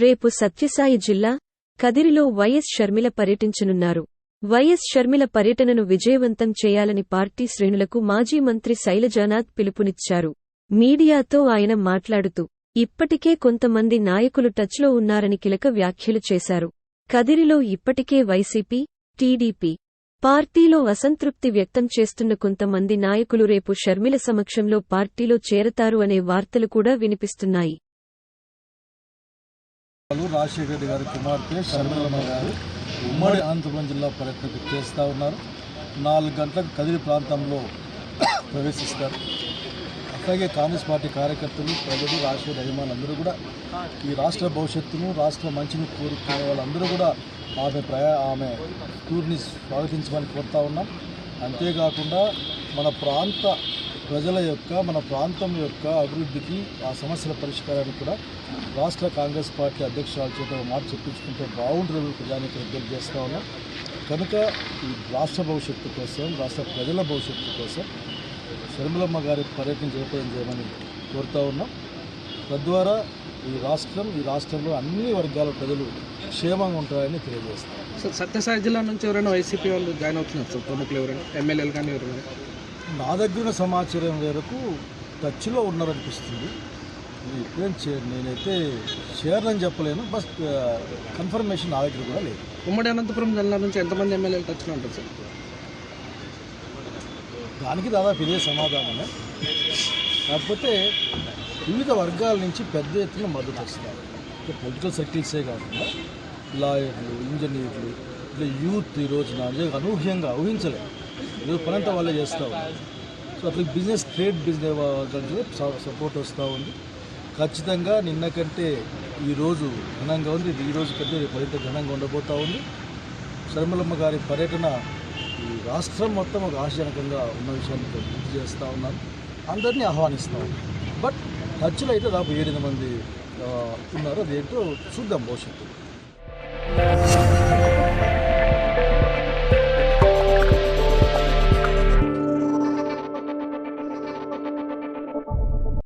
రేపు సత్యసాయి జిల్లా కదిరిలో వైఎస్ షర్మిల పర్యటించనున్నారు. వైఎస్ షర్మిల పర్యటనను విజయవంతం చేయాలని పార్టీ శ్రేణులకు మాజీ మంత్రి శైలజానాథ్ పిలుపునిచ్చారు. మీడియాతో ఆయన మాట్లాడుతూ ఇప్పటికే కొంతమంది నాయకులు టచ్లో ఉన్నారని కీలక వ్యాఖ్యలు చేశారు. కదిరిలో ఇప్పటికే వైసీపీ టీడీపీ పార్టీలో అసంతృప్తి వ్యక్తం చేస్తున్న కొంతమంది నాయకులు రేపు షర్మిల సమక్షంలో పార్టీలో చేరతారు అనే వార్తలు కూడా వినిపిస్తున్నాయి. రాజశేఖర రెడ్డి గారి కుమార్తె శర్మిలమ్మ గారు ఉమ్మడి అనంతపురం జిల్లా పర్యటనకు చేస్తూ ఉన్నారు. నాలుగు గంటలకు కదిరి ప్రాంతంలో ప్రవేశిస్తారు. అట్లాగే కాంగ్రెస్ పార్టీ కార్యకర్తలు ప్రజలు రాజశేఖర అభిమానులు అందరూ కూడా ఈ రాష్ట్ర భవిష్యత్తును రాష్ట్ర మంచిని కోరుకునే వాళ్ళందరూ కూడా ఆమె ప్రయా ఆమె టూర్ని స్వాగతించమని కోరుతా ఉన్నాం. అంతేకాకుండా మన ప్రాంత ప్రజల యొక్క మన ప్రాంతం యొక్క అభివృద్ధికి ఆ సమస్యల పరిష్కారానికి కూడా రాష్ట్ర కాంగ్రెస్ పార్టీ అధ్యక్షురాలు చేత మాట చెప్పించుకుంటే బాగుంటుంది ప్రజానికి విజ్ఞప్తి చేస్తూ ఉన్నాం. కనుక ఈ రాష్ట్ర భవిష్యత్తు కోసం రాష్ట్ర ప్రజల భవిష్యత్తు కోసం శర్మలమ్మ గారి పర్యటన జయప్రదం చేయమని కోరుతా ఉన్నాం. తద్వారా ఈ రాష్ట్రం ఈ రాష్ట్రంలో అన్ని వర్గాల ప్రజలు క్షేమంగా ఉంటారని తెలియజేస్తారు సార్ సత్యసాయి జిల్లా నుంచి ఎవరైనా వైసీపీ వాళ్ళు జాయిన్ అవుతున్నారు సార్? ప్రముఖులు ఎవరైనా? ఎమ్మెల్యేలు కానీ ఎవరైనా? నా దగ్గర సమాచారం మేరకు టచ్లో ఉన్నారనిపిస్తుంది. ఇది ఇప్పుడేం చే నేనైతే చేరనని చెప్పలేను. బస్ కన్ఫర్మేషన్ నా దగ్గర కూడా లేదు. ఉమ్మడి అనంతపురం జిల్లా నుంచి ఎంతమంది ఎమ్మెల్యేలు టచ్లో ఉంటారు సార్? దానికి దాదాపు ఇదే సమాధానమే. కాకపోతే వివిధ వర్గాల నుంచి పెద్ద ఎత్తున మద్దతు వస్తారు పొలిటికల్ సర్కిల్సే కాకుండా లాయర్లు ఇంజనీర్లు ఇట్లా యూత్ ఈ రోజున అనూహ్యంగా ఊహించలేదు ఈరోజు పనంతా వాళ్ళే చేస్తూ ఉన్నారు సో అట్లా బిజినెస్ ట్రేడ్ బిజినెస్ సపోర్ట్ వస్తూ ఉంది. ఖచ్చితంగా నిన్న కంటే ఈరోజు ఘనంగా ఉంది. ఈరోజు కంటే రేపు మరింత ఘనంగా ఉండబోతూ ఉంది. శర్మలమ్మ గారి పర్యటన ఈ రాష్ట్రం మొత్తం ఒక ఆశాజనకంగా ఉన్న విషయాన్ని గుర్తు చేస్తూ ఉన్నాను. అందరినీ ఆహ్వానిస్తూ బట్ ఖర్చులు అయితే దాదాపు ఏడెనిమిది మంది ఉన్నారు. అదేంటో చూద్దాం భవిష్యత్తు.